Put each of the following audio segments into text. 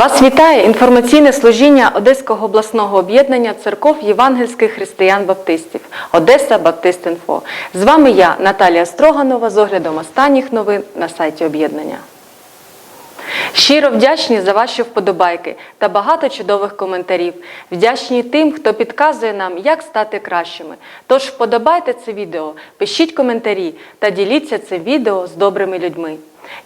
Вас вітає інформаційне служіння Одеського обласного об'єднання церков євангельських християн-баптистів Одеса Баптист.Інфо. З вами я, Наталія Строганова, з оглядом останніх новин на сайті об'єднання. Щиро вдячні за ваші вподобайки та багато чудових коментарів. Вдячні тим, хто підказує нам, як стати кращими. Тож вподобайте це відео, пишіть коментарі та діліться це відео з добрими людьми.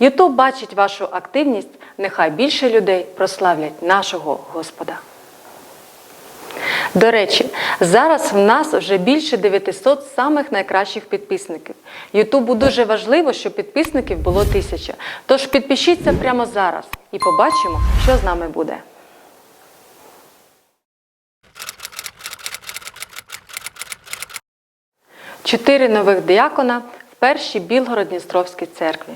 Ютуб бачить вашу активність, нехай більше людей прославлять нашого Господа. До речі, зараз в нас вже більше 900 самих найкращих підписників. Ютубу дуже важливо, щоб підписників було тисяча. Тож підпишіться прямо зараз і побачимо, що з нами буде. Чотири нових діакона в першій Білгород-Дністровській церкві.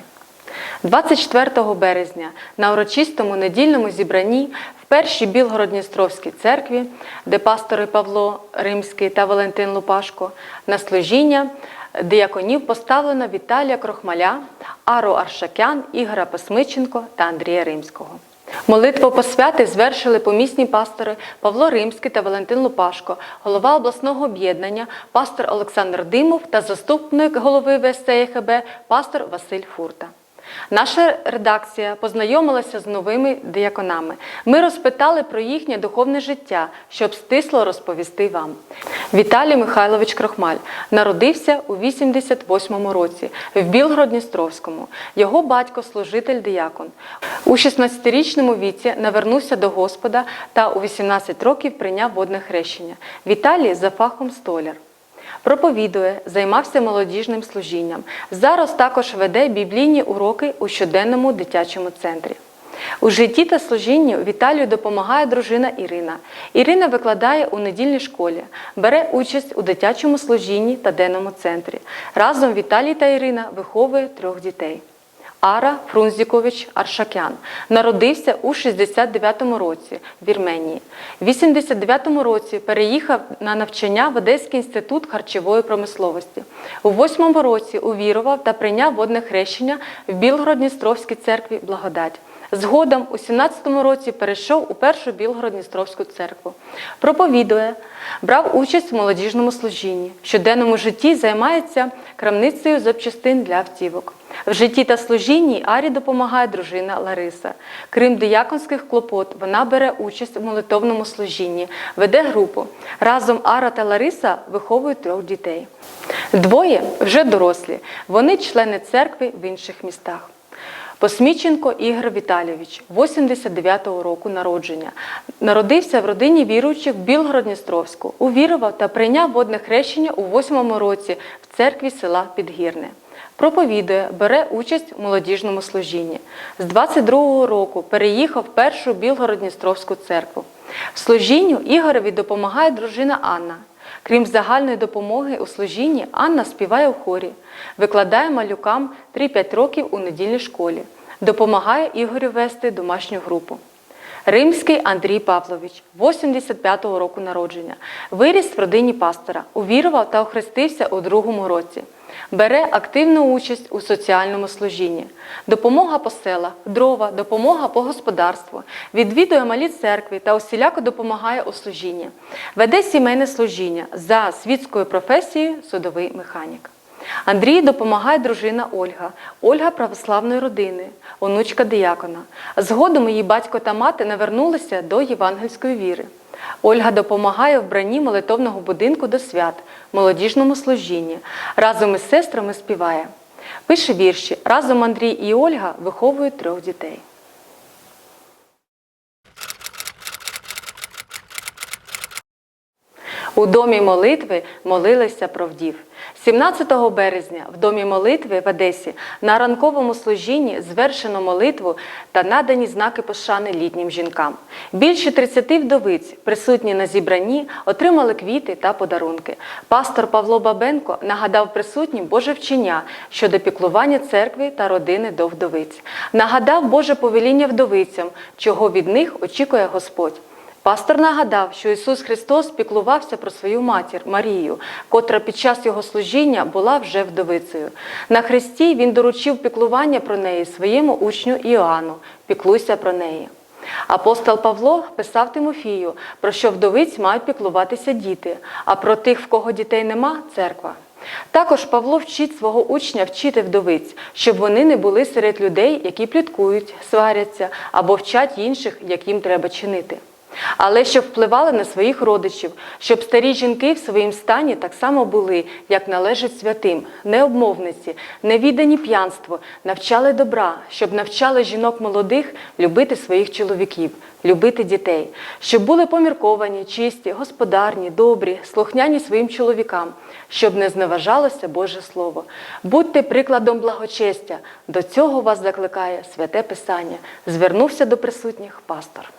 24 березня на урочистому недільному зібранні в першій Білгород-Дністровській церкві, де пастори Павло Римський та Валентин Лупашко, на служіння дияконів поставлено Віталія Крохмаля, Ару Аршакян, Ігора Посмиченко та Андрія Римського. Молитву посвяти звершили помісні пастори Павло Римський та Валентин Лупашко, голова обласного об'єднання, пастор Олександр Димов та заступник голови ВСЦХБ пастор Василь Фурта. Наша редакція познайомилася з новими діяконами. Ми розпитали про їхнє духовне життя, щоб стисло розповісти вам. Віталій Михайлович Крохмаль народився у 88-му році в Білгород-Дністровському. Його батько служитель діякон. У 16-річному віці навернувся до Господа та у 18 років прийняв водне хрещення. Віталій за фахом столяр. Проповідує, займався молодіжним служінням. Зараз також веде біблійні уроки у щоденному дитячому центрі. У житті та служінні Віталію допомагає дружина Ірина. Ірина викладає у недільній школі, бере участь у дитячому служінні та денному центрі. Разом Віталій та Ірина виховує трьох дітей. Ара Фрунзікович Аршакян народився у 69-му році в Вірменії. В 89-му році переїхав на навчання в Одеський інститут харчової промисловості. У 8-му році увірував та прийняв водне хрещення в Білгород-Дністровській церкві Благодать. Згодом у 17-му році перейшов у першу Білгород-Дністровську церкву. Проповідує, брав участь в молодіжному служінні. В щоденному житті займається крамницею запчастин для автівок. В житті та служінні Арі допомагає дружина Лариса. Крім дияконських клопот, вона бере участь у молитовному служінні, веде групу. Разом Ара та Лариса виховують трьох дітей. Двоє вже дорослі. Вони члени церкви в інших містах. Посміченко Ігор Віталійович, 89-го року народження. Народився в родині віруючих в Білгород-Дністровську. Увірував та прийняв водне хрещення у 8-му році в церкві села Підгірне. Проповідує, бере участь у молодіжному служінні. З 22-го року переїхав в першу Білгород-Дністровську церкву. В служінню Ігорові допомагає дружина Анна. Крім загальної допомоги у служінні, Анна співає у хорі, викладає малюкам 3-5 років у недільній школі, допомагає Ігорю вести домашню групу. Римський Андрій Павлович, 85-го року народження, виріс в родині пастора, увірував та охрестився у другому році. Бере активну участь у соціальному служінні, допомога по селах, дрова, допомога по господарству, відвідує малі церкви та усіляко допомагає у служінні. Веде сімейне служіння за світською професією судовий механік. Андрій допомагає дружина Ольга, Ольга православної родини, онучка диякона. Згодом її батько та мати навернулися до євангельської віри. Ольга допомагає в бранні молитовного будинку до свят, молодіжному служінні. Разом із сестрами співає. Пише вірші. Разом Андрій і Ольга виховують трьох дітей. У домі молитви молилися про вдів. 17 березня в домі молитви в Одесі на ранковому служінні звершено молитву та надані знаки пошани літнім жінкам. Більше 30 вдовиць, присутні на зібранні, отримали квіти та подарунки. Пастор Павло Бабенко нагадав присутнім Боже вчення щодо піклування церкви та родини до вдовиць. Нагадав Боже повеління вдовицям, чого від них очікує Господь. Пастор нагадав, що Ісус Христос піклувався про свою матір Марію, котра під час його служіння була вже вдовицею. На хресті він доручив піклування про неї своєму учню Іоанну. Піклуйся про неї. Апостол Павло писав Тимофію, про що вдовиць мають піклуватися діти, а про тих, в кого дітей нема церква. Також Павло вчить свого учня вчити вдовиць, щоб вони не були серед людей, які пліткують, сваряться або вчать інших, як їм треба чинити. Але щоб впливали на своїх родичів, щоб старі жінки в своїм стані так само були, як належить святим, необмовниці, невідані п'янство, навчали добра, щоб навчали жінок молодих любити своїх чоловіків, любити дітей, щоб були помірковані, чисті, господарні, добрі, слухняні своїм чоловікам, щоб не зневажалося Боже Слово. Будьте прикладом благочестя. До цього вас закликає святе Писання. Звернувся до присутніх пастор.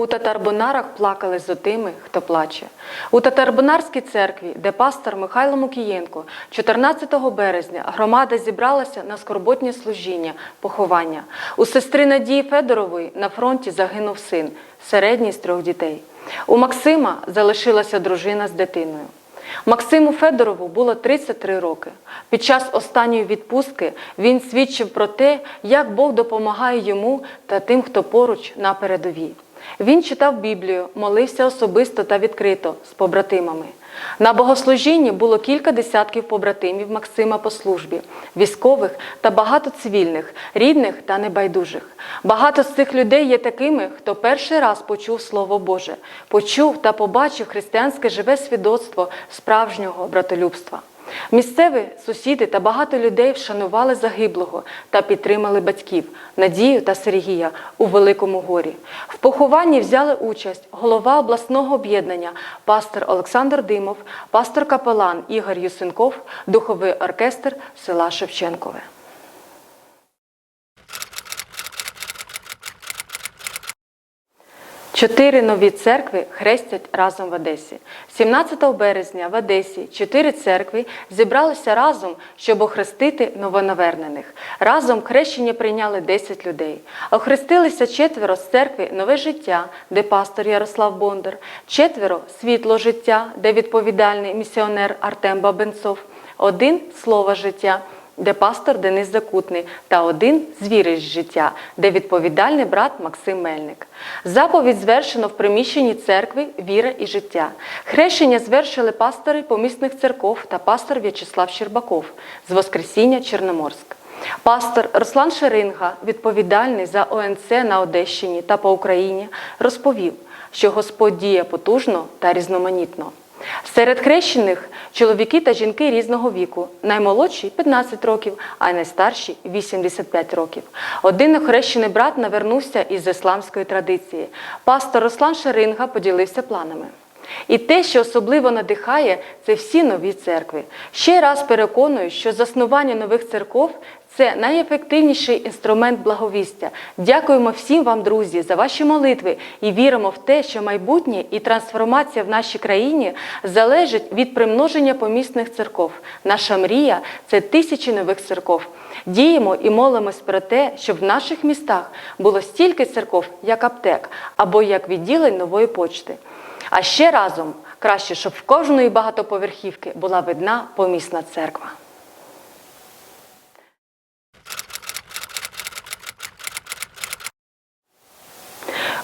У татарбонарах плакали за тими, хто плаче. У татарбонарській церкві, де пастор Михайло Мукієнко 14 березня громада зібралася на скорботні служіння, поховання. У сестри Надії Федорової на фронті загинув син, середній з трьох дітей. У Максима залишилася дружина з дитиною. Максиму Федорову було 33 роки. Під час останньої відпустки він свідчив про те, як Бог допомагає йому та тим, хто поруч на передовій. Він читав Біблію, молився особисто та відкрито з побратимами. На богослужінні було кілька десятків побратимів Максима по службі, військових та багато цивільних, рідних та небайдужих. Багато з цих людей є такими, хто перший раз почув Слово Боже, почув та побачив християнське живе свідоцтво справжнього братолюбства. Місцеві сусіди та багато людей вшанували загиблого та підтримали батьків Надію та Сергія у Великому горі. В похованні взяли участь голова обласного об'єднання, пастор Олександр Димов, пастор капелан Ігор Юсенков, духовий оркестр села Шевченкове. Чотири нові церкви хрестять разом в Одесі. 17 березня в Одесі чотири церкви зібралися разом, щоб охрестити новонавернених. Разом хрещення прийняли 10 людей. Охрестилися четверо з церкви Нове життя, де пастор Ярослав Бондар, четверо світло життя, де відповідальний місіонер Артем Бабенцов, один слово життя де пастор Денис Закутний, та один звіриш життя, де відповідальний брат Максим Мельник. Заповідь звершено в приміщенні церкви Віра і життя. Хрещення звершили пастори помісних церков та пастор В'ячеслав Щербаков з Воскресіння Чорноморськ. Пастор Руслан Шеринга, відповідальний за ОНЦ на Одещині та по Україні, розповів, що Господь діє потужно та різноманітно. Серед хрещених чоловіки та жінки різного віку. Наймолодші 15 років, а найстарші 85 років. Один охрещений брат навернувся із ісламської традиції. Пастор Руслан Шаринга поділився планами. І те, що особливо надихає, це всі нові церкви. Ще раз переконую, що заснування нових церков це найефективніший інструмент благовістя. Дякуємо всім вам, друзі, за ваші молитви і віримо в те, що майбутнє і трансформація в нашій країні залежить від примноження помісних церков. Наша мрія це тисячі нових церков. Діємо і молимось про те, щоб в наших містах було стільки церков, як аптек, або як відділень нової почти. А ще разом краще, щоб в кожної багатоповерхівки була видна помісна церква.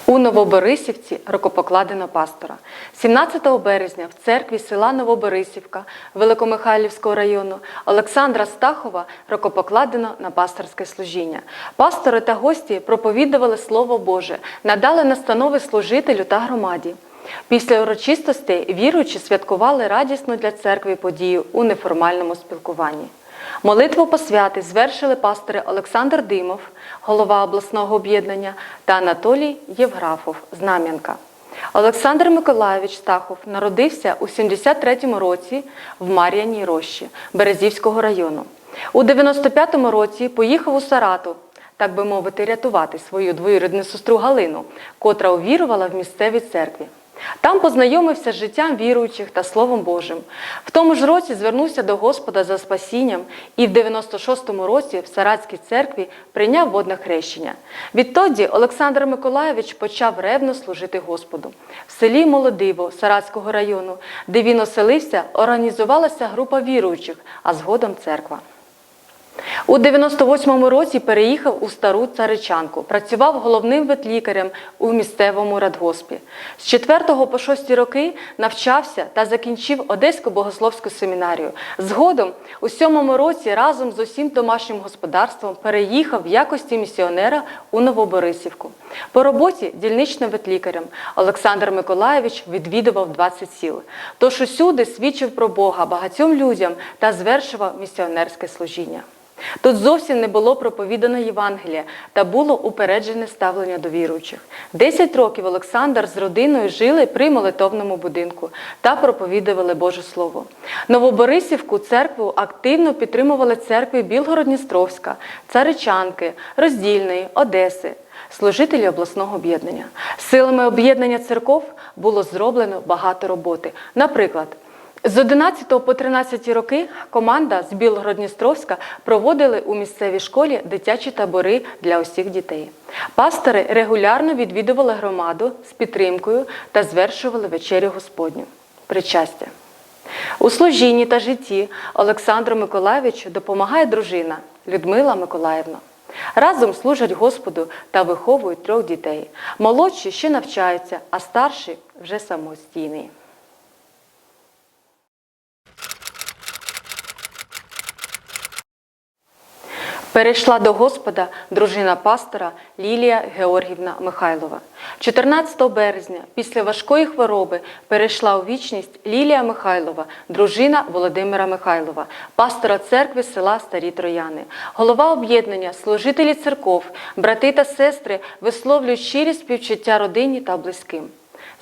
У Новоборисівці рукопокладено пастора. 17 березня в церкві села Новоборисівка Великомихайлівського району Олександра Стахова рукопокладено на пасторське служіння. Пастори та гості проповідували Слово Боже, надали настанови служителю та громаді. Після урочистостей віруючі святкували радісну для церкви подію у неформальному спілкуванні. Молитву посвяти звершили пастори Олександр Димов, голова обласного об'єднання, та Анатолій Євграфов Знам'янка. Олександр Миколайович Стахов народився у 73-му році в Мар'яній Рощі Березівського району. У 95-му році поїхав у Саратов, так би мовити, рятувати свою двоюрідну сестру Галину, котра увірувала в місцевій церкві. Там познайомився з життям віруючих та Словом Божим. В тому ж році звернувся до Господа за спасінням і в 96-му році в Саратській церкві прийняв водне хрещення. Відтоді Олександр Миколайович почав ревно служити Господу. В селі Молодиво Саратського району, де він оселився, організувалася група віруючих, а згодом церква. У 98-му році переїхав у стару царичанку, працював головним ветлікарем у місцевому радгоспі. З 4 по 6 роки навчався та закінчив Одеську богословську семінарію. Згодом у 7-му році разом з усім домашнім господарством переїхав в якості місіонера у Новоборисівку. По роботі дільничним ветлікарем Олександр Миколаєвич відвідував 20 сіл. Тож усюди свідчив про Бога багатьом людям та звершував місіонерське служіння. Тут зовсім не було проповідано Євангелія та було упереджене ставлення до віруючих. Десять років Олександр з родиною жили при молитовному будинку та проповідували Боже Слово. Новоборисівку церкву активно підтримували церкви Білгород-Дністровська, Царичанки, Роздільної, Одеси, служителі обласного об'єднання. Силами об'єднання церков було зроблено багато роботи. Наприклад, з 11 по 13 роки команда з Білгород-Дністровська проводили у місцевій школі дитячі табори для усіх дітей. Пастори регулярно відвідували громаду з підтримкою та звершували вечерю Господню. Причастя. У служінні та житті Олександру Миколаєвичу допомагає дружина Людмила Миколаївна. Разом служать Господу та виховують трьох дітей. Молодші ще навчаються, а старші вже самостійні. Перейшла до Господа дружина пастора Лілія Георгівна Михайлова. 14 березня, після важкої хвороби, перейшла у вічність Лілія Михайлова, дружина Володимира Михайлова, пастора церкви села Старі Трояни. Голова об'єднання, служителі церков, брати та сестри висловлюють щирі співчуття родині та близьким.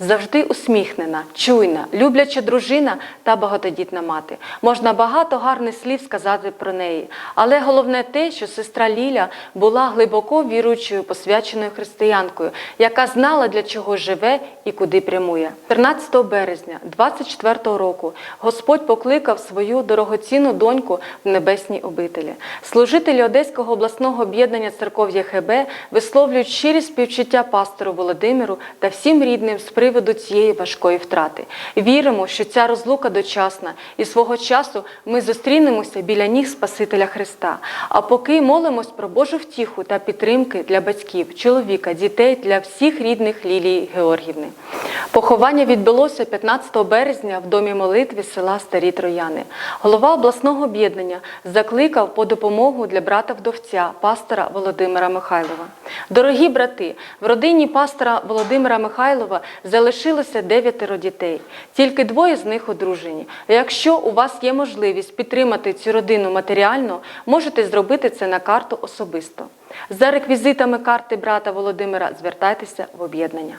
Завжди усміхнена, чуйна, любляча дружина та багатодітна мати. Можна багато гарних слів сказати про неї, але головне те, що сестра Ліля була глибоко віруючою, посвяченою християнкою, яка знала, для чого живе і куди прямує. 13 березня 24 року Господь покликав свою дорогоцінну доньку в небесній обителі. Служителі Одеського обласного об'єднання церков ЄХБ висловлюють щирі співчуття пастору Володимиру та всім рідним з приводу цієї важкої втрати. Віримо, що ця розлука дочасна, і свого часу ми зустрінемося біля ніг Спасителя Христа. А поки молимось про Божу втіху та підтримки для батьків, чоловіка, дітей, для всіх рідних Лілії Георгівни. Поховання відбулося 15 березня в домі молитви села Старі Трояни. Голова обласного об'єднання закликав по допомогу для брата вдовця, пастора Володимира Михайлова. Дорогі брати, в родині пастора Володимира Михайлова залишилося дев'ятеро дітей. Тільки двоє з них одружені. Якщо у вас є можливість підтримати цю родину матеріально, можете зробити це на карту особисто. За реквізитами карти брата Володимира звертайтеся в об'єднання.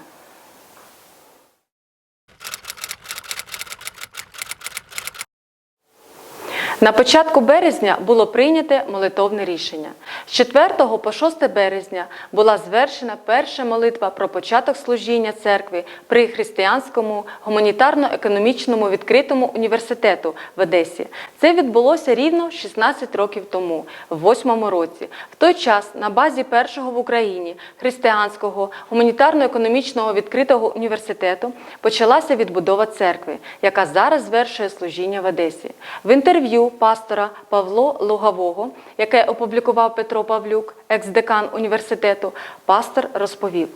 На початку березня було прийняте молитовне рішення. З 4 по 6 березня була звершена перша молитва про початок служіння церкви при християнському гуманітарно-економічному відкритому університету в Одесі. Це відбулося рівно 16 років тому, в 8 році. В той час на базі першого в Україні християнського гуманітарно-економічного відкритого університету почалася відбудова церкви, яка зараз звершує служіння в Одесі. В інтерв'ю пастора Павло Лугавого, яке опублікував Петро Павлюк, екс-декан університету, пастор розповів.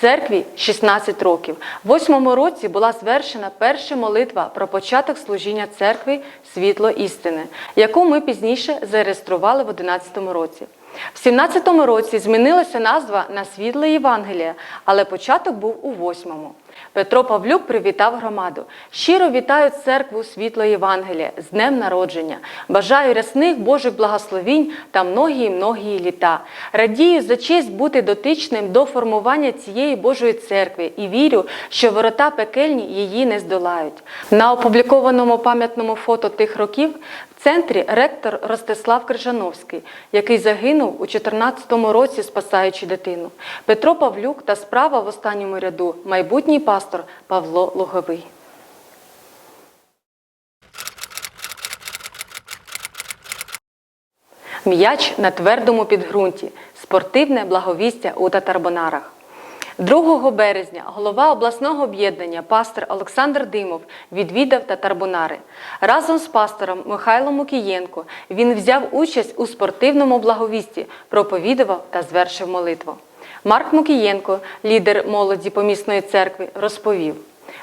Церкві 16 років. В восьмому році була звершена перша молитва про початок служіння церкви Світло істини, яку ми пізніше зареєстрували в 11 році. В 17-му році змінилася назва на Світле Євангелія, але початок був у восьмому. Петро Павлюк привітав громаду. Щиро вітаю церкву Світло Євангелія з днем народження. Бажаю рясних Божих благословінь та многії-многії літа. Радію за честь бути дотичним до формування цієї Божої церкви і вірю, що ворота пекельні її не здолають. На опублікованому пам'ятному фото тих років центрі ректор Ростислав Крижановський, який загинув у 2014 році, спасаючи дитину. Петро Павлюк та справа в останньому ряду майбутній пастор Павло Луговий. М'яч на твердому підґрунті. Спортивне благовістя у Татарбонарах. 2 березня голова обласного об'єднання пастор Олександр Димов відвідав Татарбунари. Разом з пастором Михайлом Мукієнко він взяв участь у спортивному благовісті, проповідував та звершив молитву. Марк Мукієнко, лідер молоді помісної церкви, розповів.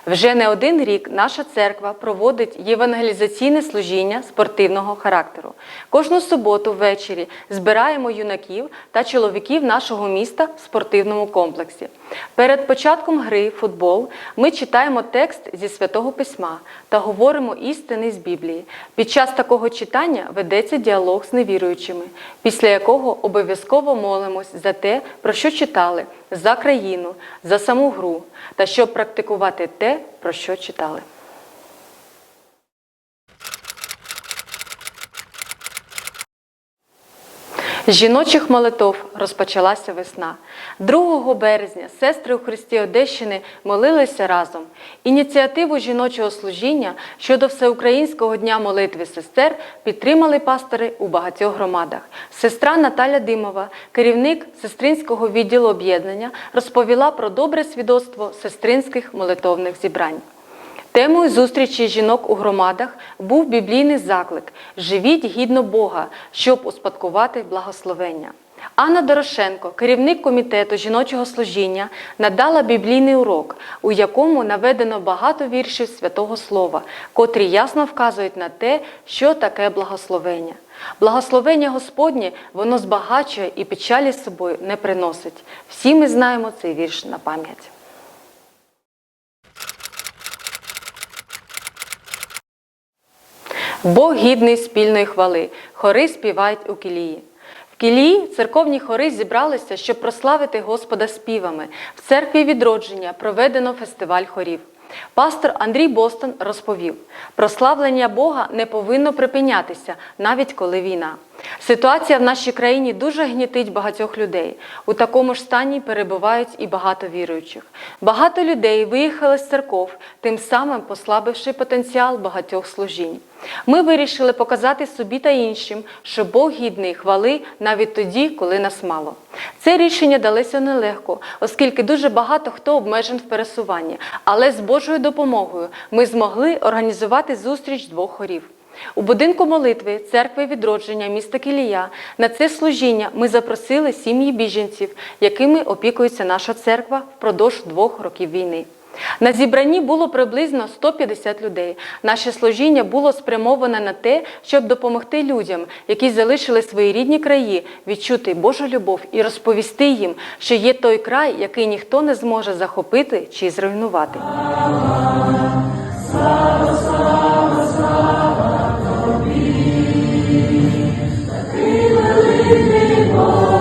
Вже не один рік наша церква проводить євангелізаційне служіння спортивного характеру. Кожну суботу ввечері збираємо юнаків та чоловіків нашого міста в спортивному комплексі. Перед початком гри футбол ми читаємо текст зі святого письма та говоримо істини з Біблії. Під час такого читання ведеться діалог з невіруючими, після якого обов'язково молимось за те, про що читали, за країну, за саму гру та щоб практикувати те, про що читали. Жіночих молитов розпочалася весна. 2 березня сестри у Христі Одещини молилися разом. Ініціативу жіночого служіння щодо Всеукраїнського дня молитви сестер підтримали пастори у багатьох громадах. Сестра Наталя Димова, керівник сестринського відділу об'єднання, розповіла про добре свідоцтво сестринських молитовних зібрань. Темою зустрічі жінок у громадах був біблійний заклик Живіть гідно Бога, щоб успадкувати благословення. Анна Дорошенко, керівник комітету жіночого служіння, надала біблійний урок, у якому наведено багато віршів святого Слова, котрі ясно вказують на те, що таке благословення. Благословення Господнє воно збагачує і печалі з собою не приносить. Всі ми знаємо цей вірш на пам'ять. Бог гідний спільної хвали. Хори співають у кілії. В кілії церковні хори зібралися, щоб прославити Господа співами. В церкві відродження проведено фестиваль хорів. Пастор Андрій Бостон розповів: прославлення Бога не повинно припинятися, навіть коли війна. Ситуація в нашій країні дуже гнітить багатьох людей. У такому ж стані перебувають і багато віруючих. Багато людей виїхали з церков, тим самим послабивши потенціал багатьох служінь. Ми вирішили показати собі та іншим, що Бог гідний хвали навіть тоді, коли нас мало. Це рішення далося нелегко, оскільки дуже багато хто обмежен в пересуванні. Але з Божою допомогою ми змогли організувати зустріч двох хорів. У будинку молитви церкви відродження міста Кілія на це служіння ми запросили сім'ї біженців, якими опікується наша церква впродовж двох років війни. На зібранні було приблизно 150 людей. Наше служіння було спрямоване на те, щоб допомогти людям, які залишили свої рідні краї, відчути Божу любов і розповісти їм, що є той край, який ніхто не зможе захопити чи зруйнувати. Ісусу, вся слава Lord.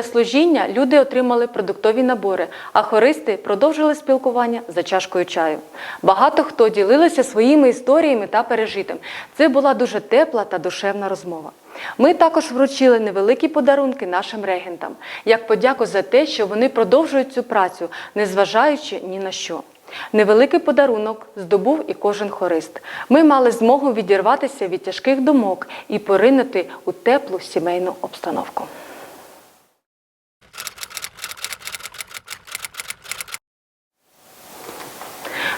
Після служіння люди отримали продуктові набори, а хористи продовжили спілкування за чашкою чаю. Багато хто ділилися своїми історіями та пережитим. Це була дуже тепла та душевна розмова. Ми також вручили невеликі подарунки нашим регентам, як подяку за те, що вони продовжують цю працю, незважаючи ні на що. Невеликий подарунок здобув і кожен хорист. Ми мали змогу відірватися від тяжких думок і поринути у теплу сімейну обстановку.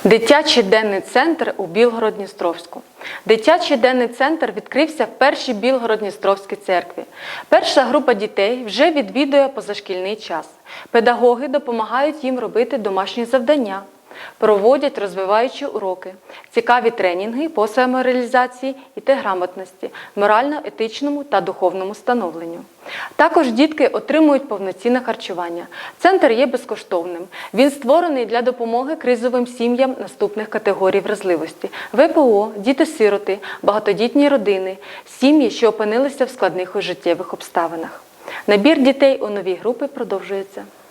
Дитячий денний центр у Білгород-Дністровську. Дитячий денний центр відкрився в першій Білгород-Дністровській церкві. Перша група дітей вже відвідує позашкільний час. Педагоги допомагають їм робити домашні завдання, проводять розвиваючі уроки, цікаві тренінги по самореалізації і та грамотності, морально-етичному та духовному становленню. Також дітки отримують повноцінне харчування. Центр є безкоштовним. Він створений для допомоги кризовим сім'ям наступних категорій вразливості: ВПО, діти-сироти, багатодітні родини, сім'ї, що опинилися в складних життєвих обставинах. Набір дітей у нові групи продовжується. –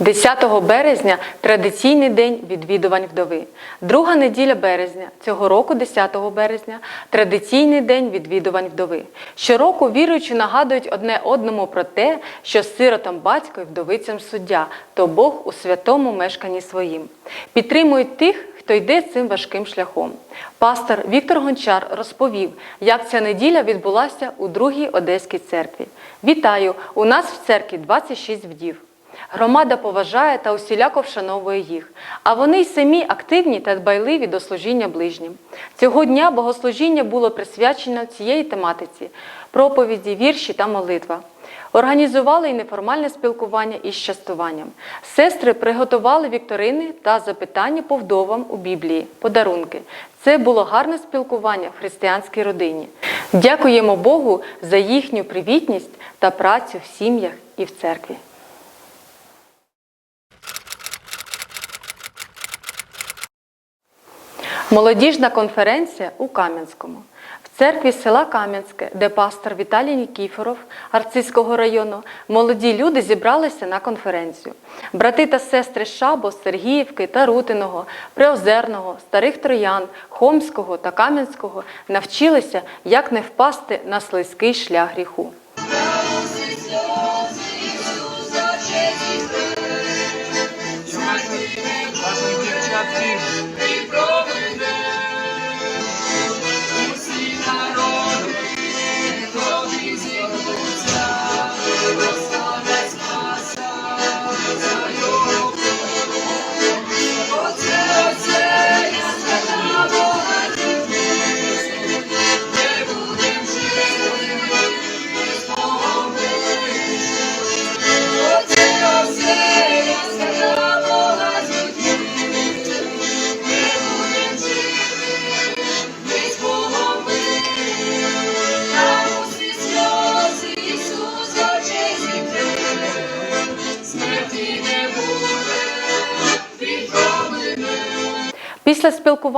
10 березня традиційний день відвідувань вдови. Друга неділя березня цього року, 10 березня, традиційний день відвідувань вдови. Щороку віруючі нагадують одне одному про те, що сиротам батько і вдовицям суддя, то Бог у святому мешканні своїм. Підтримують тих, хто йде цим важким шляхом. Пастор Віктор Гончар розповів, як ця неділя відбулася у другій Одеській церкві. Вітаю! У нас в церкві 26 вдів. Громада поважає та усіляко вшановує їх, а вони й самі активні та дбайливі до служіння ближнім. Цього дня богослужіння було присвячено цієї тематиці проповіді, вірші та молитва. Організували й неформальне спілкування із частуванням. Сестри приготували вікторини та запитання по вдовам у Біблії, подарунки. Це було гарне спілкування в християнській родині. Дякуємо Богу за їхню привітність та працю в сім'ях і в церкві. Молодіжна конференція у Кам'янському. В церкві села Кам'янське, де пастор Віталій Нікіфоров Арцизького району, молоді люди зібралися на конференцію. Брати та сестри Шабо, Сергіївки та Рутиного, Приозерного, Старих Троян, Хомського та Кам'янського навчилися, як не впасти на слизький шлях гріху. Ваших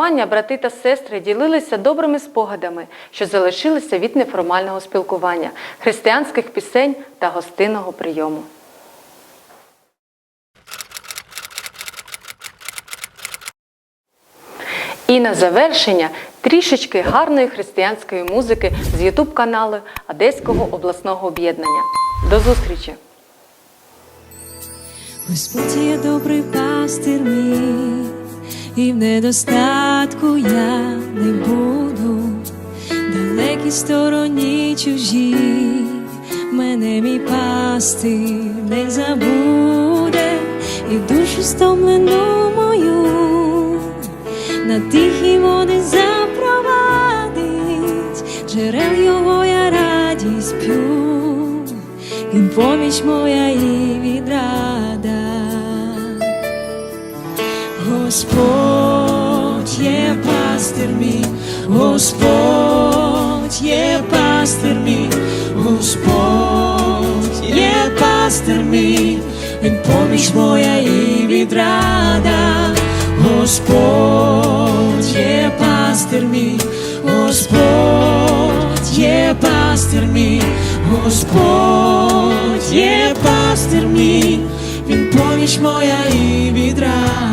спілкування брати та сестри ділилися добрими спогадами, що залишилися від неформального спілкування, християнських пісень та гостинного прийому. І на завершення трішечки гарної християнської музики з Ютуб каналу Одеського обласного об'єднання. До зустрічі! Господь є добрий пастир мій, і в недостатку я не буду, далекій стороні чужій, мене мій пастир не забуде, і душу стомлену мою, на тихі води запровадить, джерел його я радість п'ю, він поміч моя і відрада. Господь є пастир мій, Господь є пастир мій, Господь є пастир мій, він поміч моя і відрада, Господь є пастир мій, Господь є пастир мій, Господь є пастир мій, Він поміч моя і відрада.